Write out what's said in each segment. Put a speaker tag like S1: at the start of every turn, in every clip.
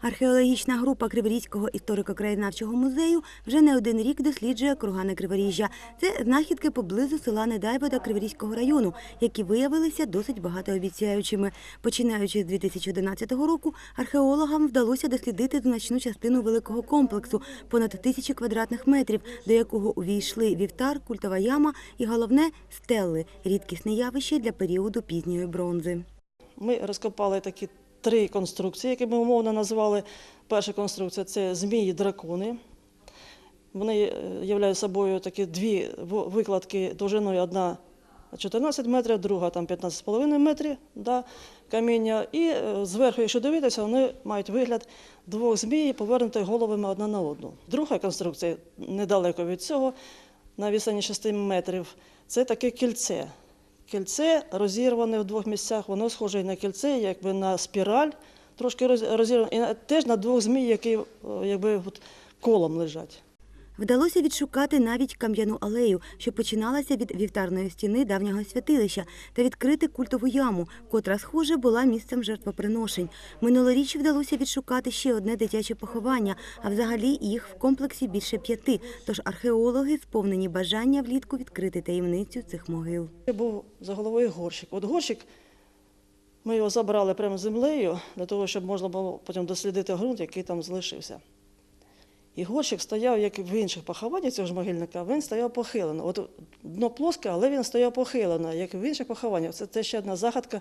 S1: Археологічна група Криворізького історико-краєзнавчого музею вже не один рік досліджує кургани Криворіжжя. Це знахідки поблизу села Недайвода Криворізького району, які виявилися досить багатообіцяючими. Починаючи з 2011 року, археологам вдалося дослідити значну частину великого комплексу понад тисячі квадратних метрів, до якого увійшли вівтар, культова яма і головне стелли рідкісне явище для періоду пізньої бронзи.
S2: Ми розкопали такі три конструкції, які ми умовно назвали. Перша конструкція це змії-дракони. Вони е, являють собою такі дві викладки довжиною одна 14 метрів, друга там 15,5 метрів да, каміння. І е, зверху, якщо дивитися, вони мають вигляд двох змій, повернутих головами одна на одну. Друга конструкція, недалеко від цього, на відстані 6 метрів, це таке кільце. Кільце розірване в двох місцях, воно схоже на кільце, якби на спіраль, трошки роз- розірване, і теж на двох змій, які якби от колом лежать.
S1: Вдалося відшукати навіть кам'яну алею, що починалася від вівтарної стіни давнього святилища, та відкрити культову яму, котра, схоже, була місцем жертвоприношень. Минулоріч вдалося відшукати ще одне дитяче поховання, а взагалі їх в комплексі більше п'яти. Тож археологи сповнені бажання влітку відкрити таємницю цих могил.
S2: Був за головою горщик. От горщик, ми його забрали прямо землею, для того, щоб можна було потім дослідити ґрунт, який там залишився. І горщик стояв, як в інших похованнях цього ж могильника, він стояв похилено. От дно плоске, але він стояв похилено, як в інших похованнях. Це це ще одна загадка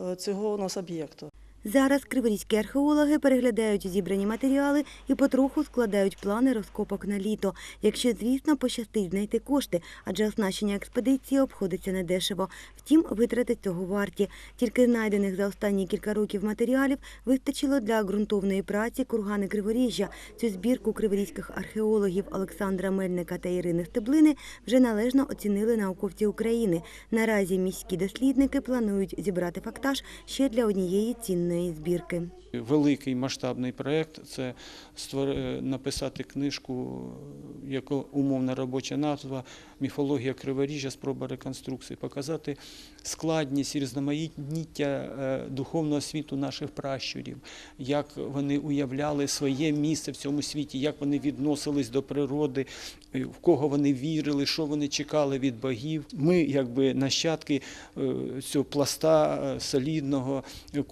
S2: е, цього у нас об'єкту.
S1: Зараз криворізькі археологи переглядають зібрані матеріали і потроху складають плани розкопок на літо. Якщо, звісно, пощастить знайти кошти, адже оснащення експедиції обходиться недешево. Втім, витрати цього варті. Тільки знайдених за останні кілька років матеріалів вистачило для ґрунтовної праці кургани Криворіжжя. Цю збірку криворізьких археологів Олександра Мельника та Ірини Стеблини вже належно оцінили науковці України. Наразі міські дослідники планують зібрати фактаж ще для однієї цінної збірки.
S3: Великий масштабний проєкт це е, написати книжку, яка умовна робоча назва Міфологія Криворіжжя, спроба реконструкції, показати складність і різноманіття е, духовного світу наших пращурів, як вони уявляли своє місце в цьому світі, як вони відносились до природи, е, в кого вони вірили, що вони чекали від богів. Ми, якби нащадки цього пласта солідного е,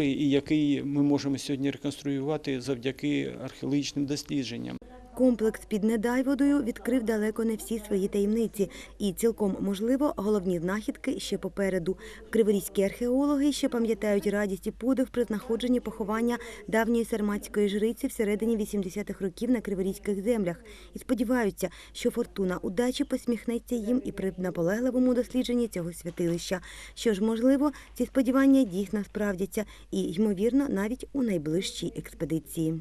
S3: культури, і який ми можемо сьогодні реконструювати завдяки археологічним дослідженням.
S1: Комплекс під Недайводою відкрив далеко не всі свої таємниці, і цілком можливо головні знахідки ще попереду. Криворізькі археологи ще пам'ятають радість і подив при знаходженні поховання давньої сарматської жриці всередині 80-х років на криворізьких землях і сподіваються, що фортуна удачі посміхнеться їм і при наполегливому дослідженні цього святилища. Що ж, можливо, ці сподівання дійсно справдяться і, ймовірно, навіть у найближчій експедиції.